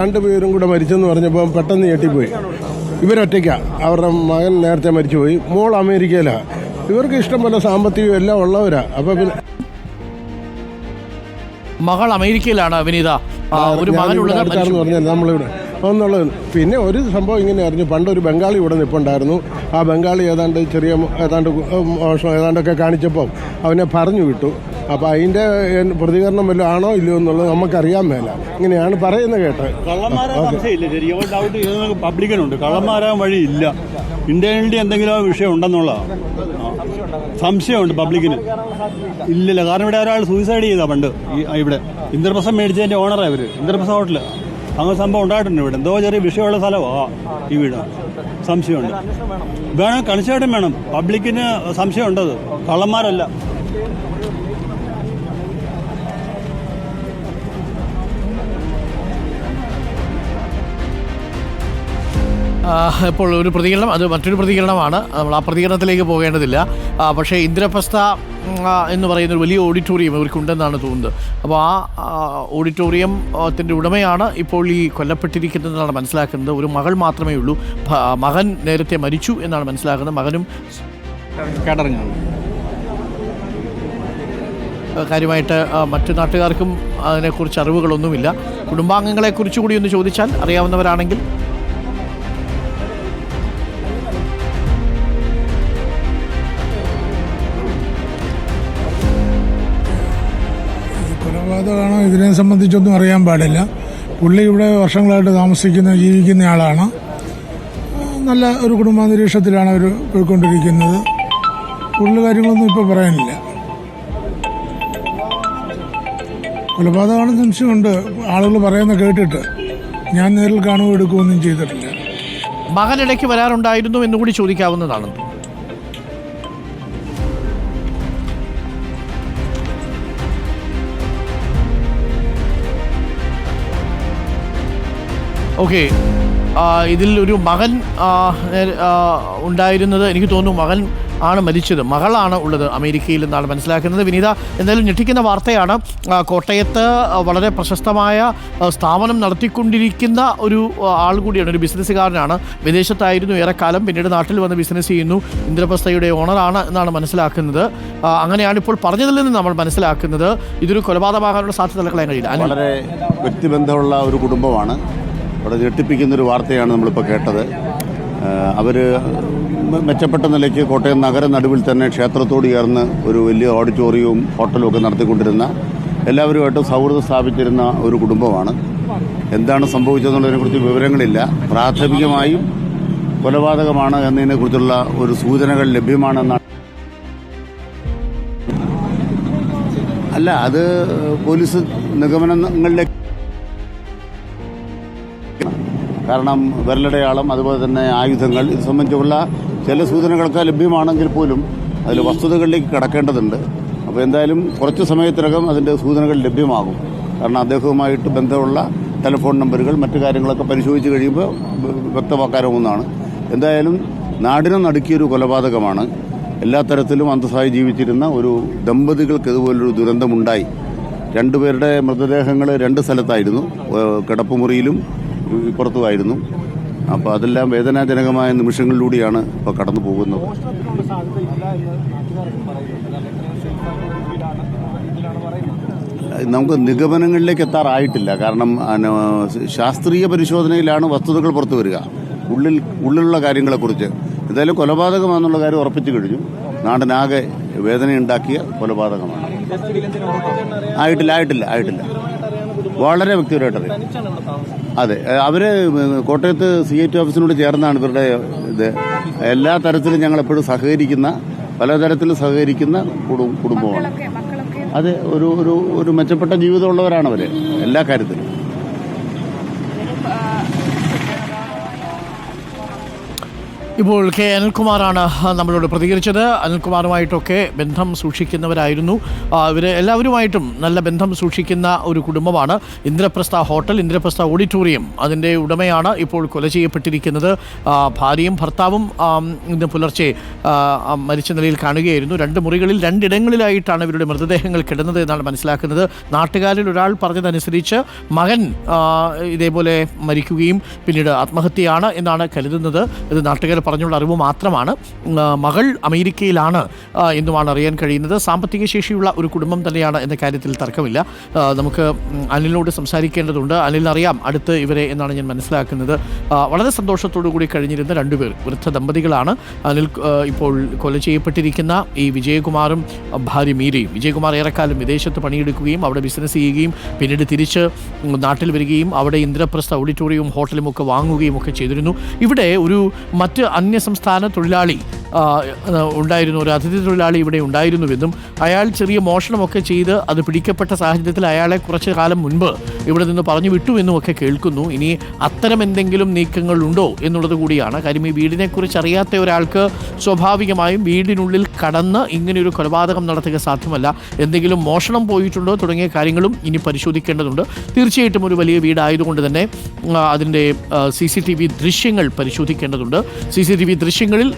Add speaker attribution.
Speaker 1: രണ്ടുപേരും കൂടെ മരിച്ചെന്ന് പറഞ്ഞപ്പോൾ പെട്ടെന്ന് ഞെട്ടിപ്പോയി. ഇവരൊറ്റയ്ക്കാണ് അവരുടെ മകൻ നേരത്തെ മരിച്ചുപോയി. മോൾ അമേരിക്കയിലാണ് ഇവർക്ക് ഇഷ്ടം പോലെ സാമ്പത്തികം എല്ലാം ഉള്ളവരാ. അപ്പൊ പിന്നെ
Speaker 2: മകൾ അമേരിക്കയിലാണ് അഭിനീത ഒരു മകനുള്ളത്
Speaker 1: പറഞ്ഞാൽ നമ്മളിവിടെ. ഒന്നുള്ളത് പിന്നെ ഒരു സംഭവം ഇങ്ങനെ അറിഞ്ഞു. പണ്ടൊരു ബംഗാളി ഇവിടെ നിൽപ്പുണ്ടായിരുന്നു ആ ബംഗാളി ഏതാണ്ട് ചെറിയ ഏതാണ്ട് മോഷണം ഏതാണ്ടൊക്കെ കാണിച്ചപ്പോൾ അവനെ പറഞ്ഞു വിട്ടു. അപ്പോൾ അതിന്റെ പ്രതികരണം വല്ലതും ആണോ ഇല്ലയോ എന്നുള്ളത് നമുക്കറിയാൻ മേല. ഇങ്ങനെയാണ് പറയുന്നത് കേട്ടത്
Speaker 3: കള്ളന്മാരാ ചെയ്യുന്നത് പബ്ലിക്കനുണ്ട് കള്ളന്മാരാൻ വഴിയില്ല ഇന്റേണലി എന്തെങ്കിലും വിഷയം ഉണ്ടെന്നുള്ളതാണ് സംശയമുണ്ട് പബ്ലിക്കിന്. ഇല്ലില്ല കാരണം ഇവിടെ ഒരാൾ സൂയിസൈഡ് ചെയ്താ പണ്ട്. ഇവിടെ. ഇന്ദ്രപ്രസം മേടിച്ചതിന്റെ ഓണറാണ് ഇവർ. ഇന്ദ്രപ്രസം ഹോട്ടൽ അങ്ങനെ സംഭവം ഉണ്ടായിട്ടുണ്ട് ഇവിടെ. എന്തോ ചെറിയ വിഷയമുള്ള സ്ഥലമാ ഈ വീട്. സംശയമുണ്ട്. വേണം കണിച്ചായിട്ടും വേണം. പബ്ലിക്കിന് സംശയമുണ്ടത്. കള്ളന്മാരല്ല.
Speaker 2: ഇപ്പോൾ ഒരു പ്രതികരണം അത് മറ്റൊരു പ്രതികരണമാണ്. നമ്മൾ ആ പ്രതികരണത്തിലേക്ക് പോകേണ്ടതില്ല. പക്ഷേ ഇന്ദ്രപ്രസ്ഥ എന്ന് പറയുന്ന ഒരു വലിയ ഓഡിറ്റോറിയം ഇവർക്കുണ്ടെന്നാണ് തോന്നുന്നത്. അപ്പോൾ ആ ഓഡിറ്റോറിയത്തിന്റെ ഉടമയാണ് ഇപ്പോൾ ഈ കൊല്ലപ്പെട്ടിരിക്കുന്നതെന്നാണ് മനസ്സിലാക്കുന്നത്. ഒരു മകൾ മാത്രമേ ഉള്ളൂ. മകൻ നേരത്തെ മരിച്ചു എന്നാണ് മനസ്സിലാക്കുന്നത്. മകനും
Speaker 3: കേട്ടറിഞ്ഞു
Speaker 2: കാര്യമായിട്ട് മറ്റു നാട്ടുകാർക്കും അതിനെക്കുറിച്ച് അറിവുകളൊന്നുമില്ല. കുടുംബാംഗങ്ങളെക്കുറിച്ച് കൂടി ഒന്ന് ചോദിച്ചാൽ അറിയാവുന്നവരാണെങ്കിൽ
Speaker 4: കൊലപാതകമാണോ ഇതിനെ സംബന്ധിച്ചൊന്നും അറിയാൻ പാടില്ല. പുള്ളി ഇവിടെ വർഷങ്ങളായിട്ട് താമസിക്കുന്ന ജീവിക്കുന്ന ആളാണ്. നല്ല ഒരു കുടുംബാന്തരീക്ഷത്തിലാണ് അവർ പോയിക്കൊണ്ടിരിക്കുന്നത്. കൂടുതൽ കാര്യങ്ങളൊന്നും ഇപ്പോൾ പറയാനില്ല. കൊലപാതകമാണ് സംശയമുണ്ട്. ആളുകൾ പറയുന്ന കേട്ടിട്ട് ഞാൻ നേരിൽ കാണുകയോ എടുക്കുകയൊന്നും ചെയ്തിട്ടില്ല.
Speaker 2: മകൻ ഇടയ്ക്ക് വരാറുണ്ടായിരുന്നു എന്നുകൂടി ചോദിക്കാവുന്നതാണ്. ഓക്കെ ഇതിൽ ഒരു മകൻ ഉണ്ടായിരുന്നത് എനിക്ക് തോന്നുന്നു മകൻ ആണ് മരിച്ചത്. മകളാണ് ഉള്ളത് അമേരിക്കയിൽ എന്നാണ് മനസ്സിലാക്കുന്നത്. വിനീത എന്തായാലും ഞെട്ടിക്കുന്ന വാർത്തയാണ് കോട്ടയത്ത് വളരെ പ്രശസ്തമായ സ്ഥാപനം നടത്തിക്കൊണ്ടിരിക്കുന്ന ഒരു ആൾ കൂടിയാണ് ഒരു ബിസിനസ്സുകാരനാണ്. വിദേശത്തായിരുന്നു ഏറെക്കാലം പിന്നീട് നാട്ടിൽ വന്ന് ബിസിനസ് ചെയ്യുന്നു. ഇന്ദ്രപ്രസ്ഥയുടെ ഓണറാണ് എന്നാണ് മനസ്സിലാക്കുന്നത്. അങ്ങനെയാണ് ഇപ്പോൾ പറഞ്ഞതിൽ നിന്ന് നമ്മൾ മനസ്സിലാക്കുന്നത്. ഇതൊരു കൊലപാതകമാകാനുള്ള സാധ്യത കളയാൻ കഴിയില്ല
Speaker 5: വളരെ വ്യക്തിബന്ധമുള്ള ഒരു കുടുംബമാണ്. വളരെ ഞെട്ടിപ്പിക്കുന്നൊരു വാർത്തയാണ് നമ്മളിപ്പോൾ കേട്ടത്. അവർ മെച്ചപ്പെട്ട നിലയ്ക്ക് കോട്ടയം നഗര നടുവിൽ തന്നെ ക്ഷേത്രത്തോട് ചേർന്ന് ഒരു വലിയ ഓഡിറ്റോറിയവും ഹോട്ടലും ഒക്കെ നടത്തിക്കൊണ്ടിരുന്ന എല്ലാവരുമായിട്ട് സൗഹൃദം സ്ഥാപിച്ചിരുന്ന ഒരു കുടുംബമാണ്. എന്താണ് സംഭവിച്ചതെന്നുള്ളതിനെക്കുറിച്ച് വിവരങ്ങളില്ല. പ്രാഥമികമായും കൊലപാതകമാണ് എന്നതിനെക്കുറിച്ചുള്ള ഒരു സൂചനകൾ ലഭ്യമാണെന്നാണ്. അല്ല അത് പോലീസ് നിഗമനങ്ങളിലേക്ക് കാരണം വിരലടയാളം അതുപോലെ തന്നെ ആയുധങ്ങൾ ഇത് സംബന്ധിച്ചുള്ള ചില സൂചനകളൊക്കെ ലഭ്യമാണെങ്കിൽ പോലും അതിൽ വസ്തുതകളിലേക്ക് കടക്കേണ്ടതുണ്ട്. അപ്പോൾ എന്തായാലും കുറച്ച് സമയത്തിനകം അതിന്റെ സൂചനകൾ ലഭ്യമാകും. കാരണം അദ്ദേഹവുമായിട്ട് ബന്ധമുള്ള ടെലിഫോൺ നമ്പറുകൾ മറ്റു കാര്യങ്ങളൊക്കെ പരിശോധിച്ച് കഴിയുമ്പോൾ വ്യക്തമാക്കാനാവുന്നതാണ്. എന്തായാലും നാടിനെ നടുക്കിയൊരു കൊലപാതകമാണ്. എല്ലാ തരത്തിലും അന്തസ്സായി ജീവിച്ചിരുന്ന ഒരു ദമ്പതികൾക്ക് ഇതുപോലൊരു ദുരന്തമുണ്ടായി. രണ്ടുപേരുടെ മൃതദേഹങ്ങൾ രണ്ട് സ്ഥലത്തായിരുന്നു. കിടപ്പുമുറിയിലും ഇപ്പുറത്തുമായിരുന്നു അപ്പോൾ അതെല്ലാം വേദനാജനകമായ നിമിഷങ്ങളിലൂടെയാണ് ഇപ്പോൾ കടന്നു പോകുന്നത്. നമുക്ക് നിഗമനങ്ങളിലേക്ക് എത്താറായിട്ടില്ല. കാരണം ശാസ്ത്രീയ പരിശോധനയിലാണ് വസ്തുതകൾ പുറത്തു വരിക. ഉള്ളിൽ ഉള്ളിലുള്ള കാര്യങ്ങളെക്കുറിച്ച്. എന്തായാലും കൊലപാതകമാണെന്നുള്ള കാര്യം ഉറപ്പിച്ചു കഴിഞ്ഞു. നാടിനാകെ വേദനയുണ്ടാക്കിയ കൊലപാതകമാണ്. ആയിട്ടില്ല ആയിട്ടില്ല ആയിട്ടില്ല. വളരെ വ്യക്തിപരമായിട്ട് അറിയാം. അതെ. അവർ കോട്ടയത്ത് സി ഐ ടി ഓഫീസിനോട് ചേർന്നാണ് ഇവരുടെ ഇത്. എല്ലാ തരത്തിലും ഞങ്ങൾ എപ്പോഴും സഹകരിക്കുന്ന പലതരത്തിലും സഹകരിക്കുന്ന കുടും- കുടുംബമാണ്. അതെ ഒരു ഒരു ഒരു മെച്ചപ്പെട്ട ജീവിതമുള്ളവരാണ് അവർ എല്ലാ കാര്യത്തിലും.
Speaker 2: ഇപ്പോൾ കെ അനിൽകുമാറാണ് നമ്മളോട് പ്രതികരിച്ചത്. അനിൽകുമാറുമായിട്ടൊക്കെ ബന്ധം സൂക്ഷിക്കുന്നവരായിരുന്നു. ഇവർ എല്ലാവരുമായിട്ടും നല്ല ബന്ധം സൂക്ഷിക്കുന്ന ഒരു കുടുംബമാണ്. ഇന്ദ്രപ്രസ്ഥ ഹോട്ടൽ ഇന്ദ്രപ്രസ്ഥ ഓഡിറ്റോറിയം അതിന്റെ ഉടമയാണ് ഇപ്പോൾ കൊല ചെയ്യപ്പെട്ടിരിക്കുന്നത്. ഭാര്യയും ഭർത്താവും ഇന്ന് പുലർച്ചെ മരിച്ച നിലയിൽ കാണുകയായിരുന്നു. രണ്ട് മുറികളിൽ രണ്ടിടങ്ങളിലായിട്ടാണ് ഇവരുടെ മൃതദേഹങ്ങൾ കിടന്നത് എന്നാണ് മനസ്സിലാക്കുന്നത്. നാട്ടുകാരിൽ ഒരാൾ പറഞ്ഞതനുസരിച്ച് മകൻ ഇതേപോലെ മരിക്കുകയും പിന്നീട് ആത്മഹത്യയാണ് എന്നാണ് കരുതുന്നത്. ഇത് നാട്ടുകാർ പറഞ്ഞുള്ള അറിവ് മാത്രമാണ്. മകൾ അമേരിക്കയിലാണ് എന്നുമാണ് അറിയാൻ കഴിയുന്നത്. സാമ്പത്തിക ശേഷിയുള്ള ഒരു കുടുംബം തന്നെയാണ് എന്ന കാര്യത്തിൽ തർക്കമില്ല. നമുക്ക് അനിലിനോട് സംസാരിക്കേണ്ടതുണ്ട്. അറിയാം. അടുത്ത് ഇവരെ എന്നാണ് ഞാൻ മനസ്സിലാക്കുന്നത്. വളരെ സന്തോഷത്തോടു കൂടി കഴിഞ്ഞിരുന്ന രണ്ടുപേർ വൃദ്ധ ദമ്പതികളാണ്. അനിൽ ഇപ്പോൾ കൊല ചെയ്യപ്പെട്ടിരിക്കുന്ന ഈ വിജയകുമാറും ഭാര്യ മീരയും. വിജയകുമാർ ഏറെക്കാലം വിദേശത്ത് പണിയെടുക്കുകയും അവിടെ ബിസിനസ് ചെയ്യുകയും പിന്നീട് തിരിച്ച് നാട്ടിൽ വരികയും അവിടെ ഇന്ദ്രപ്രസ്ഥ ഓഡിറ്റോറിയവും ഹോട്ടലും ഒക്കെ വാങ്ങുകയും ഒക്കെ ചെയ്തിരുന്നു. ഇവിടെ ഒരു മറ്റ് അന്യസംസ്ഥാന തൊഴിലാളി ഉണ്ടായിരുന്നു ഒരു അതിഥി തൊഴിലാളി ഇവിടെ ഉണ്ടായിരുന്നുവെന്നും അയാൾ ചെറിയ മോഷണമൊക്കെ ചെയ്ത് അത് പിടിക്കപ്പെട്ട സാഹചര്യത്തിൽ അയാളെ കുറച്ച് കാലം മുൻപ് ഇവിടെ നിന്ന് പറഞ്ഞു വിട്ടു എന്നും ഒക്കെ കേൾക്കുന്നു. ഇനി അത്തരം എന്തെങ്കിലും നീക്കങ്ങൾ ഉണ്ടോ എന്നുള്ളത് കൂടിയാണ്. കാര്യം ഈ വീടിനെക്കുറിച്ച് അറിയാത്ത ഒരാൾക്ക് സ്വാഭാവികമായും വീടിനുള്ളിൽ കടന്ന് ഇങ്ങനെയൊരു കൊലപാതകം നടത്തുക സാധ്യമല്ല. എന്തെങ്കിലും മോഷണം പോയിട്ടുണ്ടോ തുടങ്ങിയ കാര്യങ്ങളും ഇനി പരിശോധിക്കേണ്ടതുണ്ട്. തീർച്ചയായിട്ടും ഒരു വലിയ വീടായതുകൊണ്ട് തന്നെ അതിന്റെ സി സി ടി വി ദൃശ്യങ്ങൾ പരിശോധിക്കേണ്ടതുണ്ട്. സി സി ടി വി ദൃശ്യങ്ങളിൽ